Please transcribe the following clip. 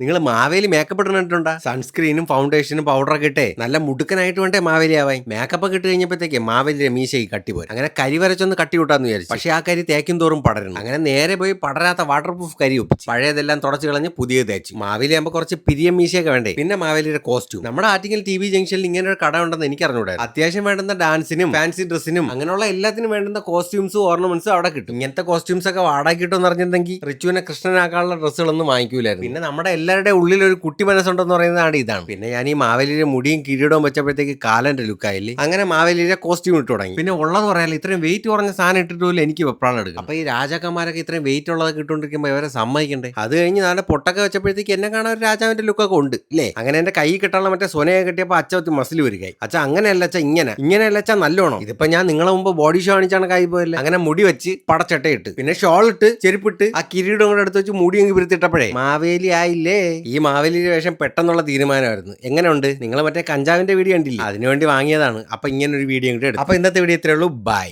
നിങ്ങൾ മാവേലി മേക്കപ്പ് ഇട്ടിട്ടുണ്ടോ സൺസ്ക്രീനും ഫൗണ്ടേഷനും പൗഡറൊക്കെ ഇട്ടേ നല്ല മുടുക്കനായിട്ട് വേണ്ടേ മാവേലി ആവാൻ? മേക്കപ്പ് ഒക്കെ ഇട്ട് കഴിഞ്ഞപ്പോഴത്തേക്ക് മാവേലി രമീശയി കട്ടി പോയി. അങ്ങനെ കരി വരച്ചൊന്ന് കട്ടി വിചാരിച്ചു. പക്ഷേ ആ കരി തേക്കും തോറും പടരണം അങ്ങനെ നേരെ പോയി പടരാത്ത വാട്ടർ പ്രൂഫ് കരി ഒപ്പിച്ചു. പഴയതെല്ലാം തുടച്ചു കളഞ്ഞ് പുതിയ തേച്ചു. മാവേലി ആകുമ്പോൾ കുറച്ച് പിരിയ മീശയൊക്കെ വേണ്ടേ? പിന്നെ മാവേലിയുടെ കോസ്റ്റ്യൂം നമ്മുടെ ആറ്റിങ്ങൽ ടി വി ജംഗ്ഷനിൽ ഇങ്ങനെ ഒരു കട ഉണ്ടെന്ന് എനിക്ക് അറിഞ്ഞൂടെ അത്യാവശ്യം വേണ്ടുന്ന ഡാൻസിനും ഫാൻസി ഡ്രസ്സിനും അങ്ങനെയുള്ള എല്ലാത്തിനും വേണ്ടുന്ന കോസ്റ്റ്യൂംസും ഓർണമെന്റ്സും അവിടെ കിട്ടും. ഇങ്ങനത്തെ കോസ്റ്റ്യൂംസ് ഒക്കെ വാടക കിട്ടുമെന്ന് അറിഞ്ഞിട്ടുണ്ടെങ്കിൽ റിച്ചുവിനെ കൃഷ്ണനാക്കാനുള്ള ഡ്രസ്സുകളൊന്നും വാങ്ങിക്കൂലായിരുന്നു. പിന്നെ നമ്മുടെ എല്ലാവരുടെ ഉള്ളിൽ ഒരു കുട്ടി മനസ്സുണ്ടെന്ന് പറയുന്നതാണ് ഇതാണ്. പിന്നെ ഞാൻ ഈ മാവേലിയുടെ മുടിയും കിരീടവും വെച്ചപ്പോഴത്തേക്ക് കാലന്റെ ലുക്കായില്ലേ? അങ്ങനെ മാവേലിയുടെ കോസ്റ്റ്യൂം ഇട്ട് തുടങ്ങി. പിന്നെ ഉള്ളത് പറയാല്ല ഇത്രയും വെയിറ്റ് കുറഞ്ഞ സാധനം ഇട്ടിട്ട് പോലും എനിക്ക് വെപ്രാളം എടുക്കും അപ്പൊ ഈ രാജാക്കന്മാരൊക്കെ ഇത്രയും വെയിറ്റ് ഉള്ളതൊക്കെ ഇട്ടുകൊണ്ടിരിക്കുമ്പോൾ ഇവരെ സമ്മതിക്കണ്ടേ? അത് കഴിഞ്ഞ് നാളെ പൊട്ടൊക്കെ വെച്ചപ്പോഴത്തേക്ക് എന്നെ കാണാൻ ഒരു രാജാവിന്റെ ലുക്കൊക്കെ ഉണ്ട് അല്ലേ അങ്ങനെ എന്റെ കൈ കിട്ടാനുള്ള മറ്റേ സൊനയെ കിട്ടിയപ്പോ അച്ഛ ഒത്തി മസിൽ വരികയായി. അച്ഛ അങ്ങനെയല്ല അച്ഛ ഇങ്ങനെ. ഇങ്ങനെയല്ല അച്ഛ നല്ലോണം. ഇതിപ്പോ ഞാൻ നിങ്ങളെ മുമ്പ് ബോഡി ഷോ കാണിച്ചാണ് കൈ പോയല്ലേ? അങ്ങനെ മുടി വെച്ച് പടച്ചട്ടയിട്ട് പിന്നെ ഷോൾ ഇട്ട് ചെരുപ്പിട്ട് ആ കിരീടം കൂടെ എടുത്ത് വെച്ച് മുടി അങ്ങ് മാവേലി ആയില്ലേ? ഈ മാവേലിയുടെ വേഷം പെട്ടെന്നുള്ള തീരുമാനമായിരുന്നു. എങ്ങനെയുണ്ട്? നിങ്ങൾ മറ്റേ കഞ്ചാവിന്റെ വീഡിയോ കണ്ടില്ല? അതിനുവേണ്ടി വാങ്ങിയതാണ്. അപ്പൊ ഇങ്ങനെ ഒരു വീഡിയോ കൂടെ അപ്പൊ ഇന്നത്തെ വീഡിയോ ഇത്രേ ഉള്ളൂ. ബൈ.